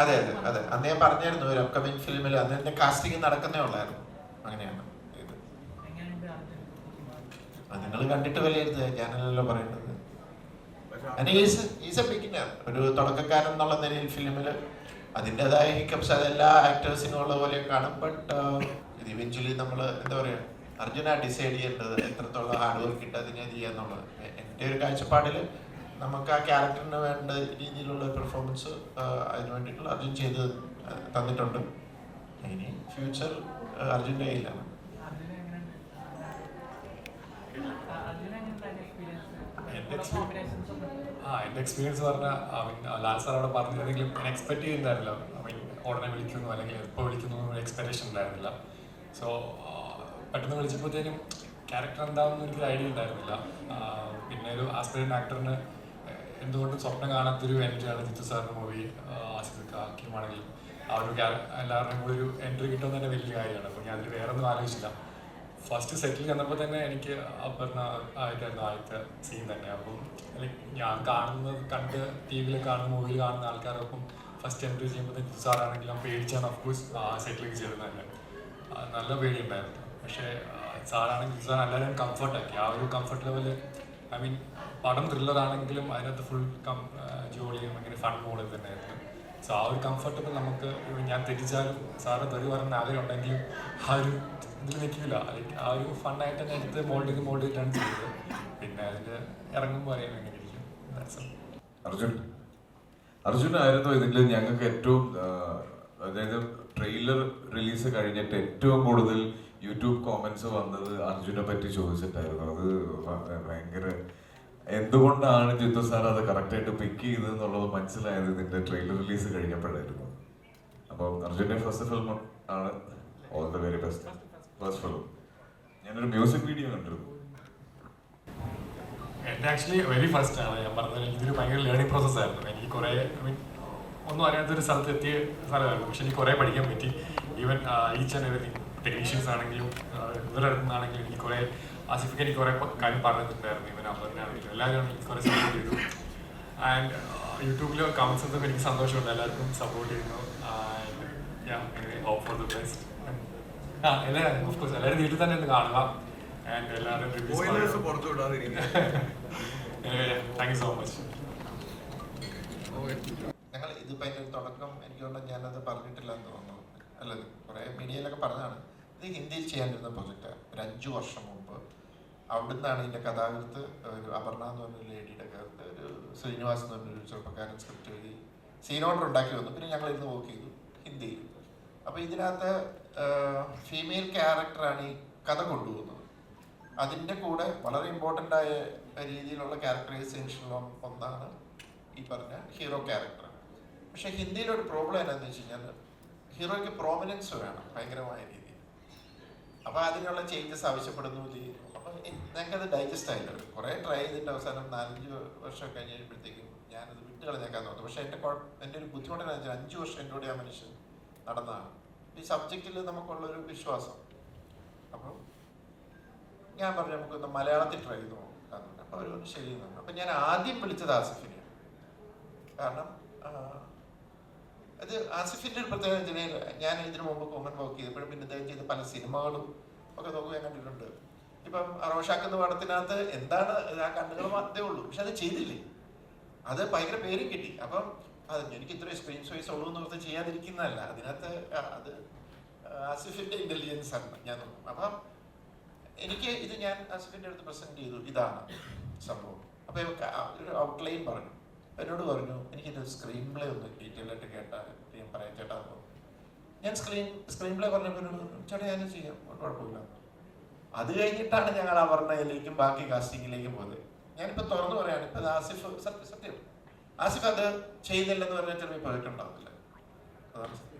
അതെ അതെ അതെ. അന്ന് ഞാൻ പറഞ്ഞായിരുന്നു ഒരു അപ്കമിങ് ഫിലിമിൽ അന്ന് എന്റെ കാസ്റ്റിംഗ് നടക്കുന്നേ ഉള്ളായിരുന്നു. അങ്ങനെയാണ് ഇത്. നിങ്ങൾ കണ്ടിട്ട് വിലയിരുത്തുക ഞാനല്ലോ പറയുന്നത് ബിഗിനർ ഒരു തുടക്കക്കാരൻ എന്നുള്ള നിലയിൽ ഫിലിമിൽ അതിന്റെതായ ഹിക്കപ്സ് അതെല്ലാ ആക്ടേഴ്സിനും ഉള്ള പോലെ കാണും. ബട്ട് ഇത് ഇവഞ്ച്വലി നമ്മൾ എന്താ പറയുക അർജുന ഡിസൈഡ് ചെയ്യേണ്ടത് എത്രത്തോളം ഹാർഡ് വർക്ക് ഇട്ട് അതിനെ ചെയ്യാന്നുള്ളത്. എന്റെ ഒരു കാഴ്ചപ്പാടിൽ നമുക്ക് ആ ക്യാരക്ടറിന് വേണ്ട രീതിയിലുള്ള പെർഫോമൻസ് അതിന് വേണ്ടിയിട്ടുള്ള അർജുൻ ചെയ്ത് തന്നിട്ടുണ്ട്. ഇനി ഫ്യൂച്ചർ അർജുന്റെ കയ്യിലാണ്. ആ എന്റെ എക്സ്പീരിയൻസ് പറഞ്ഞാൽ ഐ മീൻ ലാൽ സാർ അവിടെ പറഞ്ഞിരുന്നെങ്കിലും ഞാൻ എക്സ്പെക്ട് ചെയ്യുന്നുണ്ടായിരുന്നില്ല ഐ മീൻ ഉടനെ വിളിക്കുന്നു അല്ലെങ്കിൽ എപ്പോൾ വിളിക്കുന്നു എന്നൊരു എക്സ്പെക്ടേഷൻ ഉണ്ടായിരുന്നില്ല. സോ പെട്ടെന്ന് വിളിച്ചപ്പോഴത്തേനും ക്യാരക്ടർ എന്താണെന്ന് എനിക്കൊരു ഐഡിയ ഉണ്ടായിരുന്നില്ല പിന്നെ ഒരു ആസ്പിറന്റ് ആക്ടറിന് എന്തുകൊണ്ടും സ്വപ്നം കാണാത്തൊരു എൻട്രിയാണ് ജിത്തു സാറിന്റെ മൂവി ആസിഫ് ആ ഒരു എല്ലാവരുടെയും കൂടി ഒരു എൻട്രി കിട്ടുമെന്ന് തന്നെ വലിയ കാര്യമാണ്. അപ്പോൾ ഞാൻ അതിൽ വേറെ ഒന്നും ആലോചിച്ചില്ല ഫസ്റ്റ് സെറ്റിൽ ചെന്നപ്പോൾ തന്നെ എനിക്ക് അപർണ ആയിട്ടായിരുന്നു ആദ്യത്തെ സീൻ തന്നെ. അപ്പം ഞാൻ കാണുന്നത് കണ്ട് ടി വിയിൽ കാണുന്ന മൂവിയിൽ കാണുന്ന ആൾക്കാരൊപ്പം ഫസ്റ്റ് എൻട്രി ചെയ്യുമ്പോൾ ജിത്തു സാറാണെങ്കിലും പേടിച്ചാണ് ഓഫ്കോഴ്സ് സെറ്റിലേക്ക് ചേരുന്നത് തന്നെ. നല്ല നല്ല പേടിയുണ്ടായിരുന്നു. പക്ഷേ സാറാണെങ്കിൽ സാർ എല്ലാവരും കംഫർട്ടാക്കി ആ ഒരു കംഫർട്ട് ലെവൽ ഐ മീൻ പടം ത്രില്ലർ ആണെങ്കിലും അതിനകത്ത് ഫുൾ കം ജോളിയും അങ്ങനെ ഫൺ മോഡിൽ തന്നെയായിരുന്നു. സോ ആ ഒരു കംഫർട്ടബിൾ നമുക്ക് ഞാൻ തെറ്റിച്ചാലും സാറ് തെറി പറഞ്ഞ ആഗ്രഹം ഉണ്ടെങ്കിലും ആ ഒരു ഇതിൽ നിൽക്കില്ല. ലൈക്ക് ആ ഒരു ഫണ്ണായിട്ട് തന്നെ എടുത്ത് മോൾഡിങ് ചെയ്ത് മോൾഡ് ചെയ്തിട്ടാണ് ചെയ്തത്. പിന്നെ അതിൽ ഇറങ്ങുമ്പോൾ അറിയാൻ എങ്ങനെ all. അർജുൻ. അർജുനായിരുന്നു ഇതിൽ ഞങ്ങൾക്ക് ഏറ്റവും അതായത് ട്രെയിലർ റിലീസ് കഴിഞ്ഞിട്ട് ഏറ്റവും കൂടുതൽ യൂട്യൂബ് കോമൻസ് വന്നത് അർജുനെ പറ്റി ചോദിച്ചിട്ടായിരുന്നു. അത് ഭയങ്കര എന്തുകൊണ്ടാണ് ജിത്തു സാർ അത് കറക്റ്റായിട്ട് പിക്ക് ചെയ്തത് എന്നുള്ളത് മനസ്സിലായത് ഇതിന്റെ ട്രെയിലർ റിലീസ് കഴിഞ്ഞപ്പോഴായിരുന്നു. അപ്പം അർജുന്റെ ഫസ്റ്റ് ഫിലിം ആണ് all the very best first film ഞാനൊരു മ്യൂസിക് വീഡിയോ കണ്ടിരുന്നു. എന്റെ ആക്ച്വലി വെരി ഫസ്റ്റ് ആണ്. ഞാൻ പറഞ്ഞത് ഇതൊരു ഭയങ്കര ലേണിംഗ് പ്രോസസ് ആയിരുന്നു. എനിക്ക് കുറേ മീൻ ഒന്നും അറിയാത്തൊരു സ്ഥലത്ത് എത്തിയ സ്ഥലമായിരുന്നു. പക്ഷെ എനിക്ക് കുറേ പഠിക്കാൻ പറ്റി. Even each and every technicians ആണെങ്കിലും ഇവരുടെ അടുത്തുനിന്നാണെങ്കിലും എനിക്ക് കുറേ ആസിഫിക്ക് എനിക്ക് കുറേ കാര്യം പറഞ്ഞിട്ടുണ്ടായിരുന്നു ഇവൻ അപ്പറിനാണെങ്കിലും എല്ലാവരും എനിക്ക് കുറേ സപ്പോർട്ട് ചെയ്തു. ആൻഡ് യൂട്യൂബിൽ കമൻസ് ഒക്കെ എനിക്ക് സന്തോഷമുണ്ട്. എല്ലാവർക്കും സപ്പോർട്ട് ചെയ്യുന്നു. ഹോപ്പ് ഫോർ ദ ബെസ്റ്റ് ആ എല്ലാവരും ഓഫ് കോഴ്സ് എല്ലാവരും വീട്ടിൽ തന്നെ ഒന്ന് കാണുക. ആൻഡ് എല്ലാവരും താങ്ക് യു സോ മച്ച് ഞങ്ങൾ ഇതിപ്പോൾ അതിന്റെ ഒരു തുടക്കം എനിക്ക് തോന്നുന്നു ഞാനത് പറഞ്ഞിട്ടില്ല എന്ന് തോന്നുന്നു. അല്ല കുറേ മീഡിയയിലൊക്കെ പറഞ്ഞതാണ്. ഇത് ഹിന്ദിയിൽ ചെയ്യാനിരുന്ന പ്രൊജക്റ്റാണ് ഒരു അഞ്ചു വർഷം മുമ്പ് അവിടുന്നാണ് ഇതിന്റെ കഥാകൃത്ത് ഒരു അപർണ എന്ന് പറഞ്ഞൊരു ലേഡിയുടെ കഥ ഒരു ശ്രീനിവാസ് എന്ന് പറഞ്ഞൊരു ചെറുപ്പക്കാരൻ സ്ക്രിപ്റ്റ് എഴുതി സീൻ ഓർഡർ ഉണ്ടാക്കി വന്നു. പിന്നെ ഞങ്ങൾ ഇരുന്ന് വർക്ക് ചെയ്തു ഹിന്ദിയിൽ. അപ്പോൾ ഇതിനകത്ത് ഫീമെയിൽ ക്യാരക്ടറാണ് ഈ കഥ കൊണ്ടുപോകുന്നത്. അതിന്റെ കൂടെ വളരെ ഇമ്പോർട്ടന്റ് ആയ രീതിയിലുള്ള ക്യാരക്ടറൈസേഷൻ ഒന്നാണ് ഈ പറഞ്ഞ ഹീറോ ക്യാരക്ടർ പക്ഷേ ഹിന്ദിയിലൊരു പ്രോബ്ലം എന്താണെന്ന് വെച്ച് കഴിഞ്ഞാൽ ഹീറോയ്ക്ക് പ്രോമിനൻസ് വേണം ഭയങ്കരമായ രീതിയിൽ. അപ്പോൾ അതിനുള്ള ചേഞ്ചസ് ആവശ്യപ്പെടുന്നു അപ്പൊ അപ്പോൾ ഞങ്ങൾക്കത് ഡൈജസ്റ്റ് ആയില്ല കുറേ ട്രൈ ചെയ്തിട്ട് അവസാനം നാലഞ്ച് വർഷം കഴിഞ്ഞ് കഴിയുമ്പോഴത്തേക്കും ഞാനത് വിട്ട് കളഞ്ഞേക്കാൻ നോക്കും പക്ഷേ എന്റെ എന്റെ ഒരു ബുദ്ധിമുട്ട് അഞ്ച് വർഷം എന്റെ കൂടെ ആ മനുഷ്യൻ നടന്നതാണ്. ഈ സബ്ജക്റ്റിൽ നമുക്കുള്ള ഒരു വിശ്വാസം. അപ്പം ഞാൻ പറഞ്ഞു നമുക്കൊന്ന് മലയാളത്തിൽ ട്രൈ ചെയ്ത് നോക്കാം അപ്പോൾ അവർ ശരി അപ്പൊ ഞാൻ ആദ്യം വിളിച്ചത് ആസിഫിനെയാണ്. കാരണം അത് ആസിഫിന്റെ ഒരു പ്രത്യേകത വെച്ചാൽ ഞാൻ ഇതിനു മുമ്പ് കോമൺ വർക്ക് ചെയ്തപ്പോഴും പിന്നെ ഇദ്ദേഹം ചെയ്ത പല സിനിമകളും ഒക്കെ നോക്കുക ഞാൻ കണ്ടിട്ടുണ്ട്. ഇപ്പം റോഷാക്ക് എന്ന പടത്തിനകത്ത് എന്താണ് ആ കണ്ണുകൾ മാത്രമേ ഉള്ളൂ. പക്ഷെ അത് ചെയ്തില്ലേ? അത് ഭയങ്കര പേരും കിട്ടി. അപ്പം അത് എനിക്ക് ഇത്രയും സ്ക്രീൻ സ്പേസ് ഉള്ളൂ എന്ന് ഓർത്ത് ചെയ്യാതിരിക്കുന്നതല്ല. അതിനകത്ത് അത് ആസിഫിന്റെ ഇന്റലിജൻസ് ആണ് ഞാൻ നോക്കും അപ്പം എനിക്ക് ഇത് ഞാൻ ആസിഫിന്റെ അടുത്ത് പ്രസന്റ് ചെയ്തു. ഇതാണ് സംഭവം. അപ്പൊ ഒരു ഔട്ട്ലൈൻ പറഞ്ഞു. എന്നോട് പറഞ്ഞു എനിക്കിത് സ്ക്രീൻ പ്ലേ ഒന്ന് ഡീറ്റെയിൽ ആയിട്ട് കേട്ടാൽ ഞാൻ പറയാം ചേട്ടാ. ഞാൻ സ്ക്രീൻ സ്ക്രീൻ പ്ലേ പറഞ്ഞപ്പോൾ ചേട്ടാ ഞാൻ ചെയ്യാം കുഴപ്പമില്ല. അത് കഴിഞ്ഞിട്ടാണ് ഞങ്ങൾ അവർണയിലേക്കും ബാക്കി കാസ്റ്റിങ്ങിലേക്കും പോയത്. ഞാനിപ്പോൾ തുറന്നു പറയാണ് ഇപ്പം ആസിഫ് സത്യം ആസിഫ് അത് ചെയ്യുന്നില്ലെന്ന് പറഞ്ഞാൽ ചിലപ്പോൾ പോയിട്ടുണ്ടാവില്ല സത്യം.